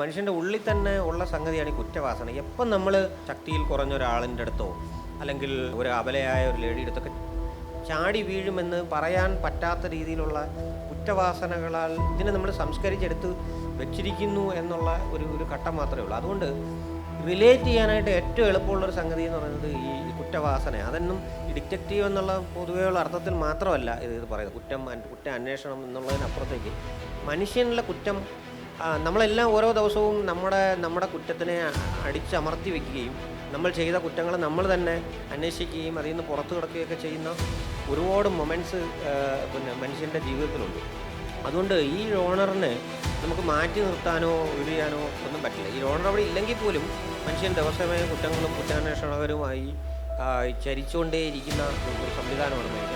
മനുഷ്യന്റെ ഉള്ളിൽ തന്നെ ഉള്ള സംഗതിയാണ് ഈ കുറ്റവാസന. എപ്പം നമ്മൾ ശക്തിയിൽ കുറഞ്ഞ ഒരാളിന്റെ അടുത്തോ അല്ലെങ്കിൽ ഒരു അബലയായ ഒരു ലേഡിയുടെ അടുത്തൊക്കെ ചാടി വീഴുമെന്ന് പറയാൻ പറ്റാത്ത രീതിയിലുള്ള കുറ്റവാസനകളാൽ ഇതിനെ നമ്മൾ സംസ്കരിച്ചെടുത്ത് വെച്ചിരിക്കുന്നു എന്നുള്ള ഒരു ഒരു ഘട്ടം മാത്രമേ ഉള്ളൂ. അതുകൊണ്ട് റിലേറ്റ് ചെയ്യാനായിട്ട് ഏറ്റവും എളുപ്പമുള്ള ഒരു സംഗതി എന്ന് പറയുന്നത് ഈ കുറ്റവാസന. അതെന്നും ഈ ഡിറ്റക്റ്റീവ് എന്നുള്ള പൊതുവെയുള്ള അർത്ഥത്തിൽ മാത്രമല്ല ഇത് ഇത് പറയുന്നത്. കുറ്റം കുറ്റ അന്വേഷണം എന്നുള്ളതിനപ്പുറത്തേക്ക് മനുഷ്യനുള്ള കുറ്റം നമ്മളെല്ലാം ഓരോ ദിവസവും നമ്മുടെ നമ്മുടെ കുറ്റത്തിനെ അടിച്ചമർത്തി വെക്കുകയും നമ്മൾ ചെയ്ത കുറ്റങ്ങൾ നമ്മൾ തന്നെ അന്വേഷിക്കുകയും അതിൽ നിന്ന് പുറത്തു കിടക്കുകയൊക്കെ ചെയ്യുന്ന ഒരുപാട് മൊമെന്റ്സ് പിന്നെ മനുഷ്യന്റെ ജീവിതത്തിലുണ്ട്. അതുകൊണ്ട് ഈ ഓണറിനെ നമുക്ക് മാറ്റി നിർത്താനോ ഒഴിയാനോ ഒന്നും പറ്റില്ല. ഈ ഓണർ അവിടെ ഇല്ലെങ്കിൽ പോലും മനുഷ്യൻ ദിവസമായ കുറ്റങ്ങളും കുറ്റാന്വേഷണകരുമായി ചരിച്ചുകൊണ്ടേയിരിക്കുന്ന ഒരു സംവിധാനമാണ് മനുഷ്യൻ.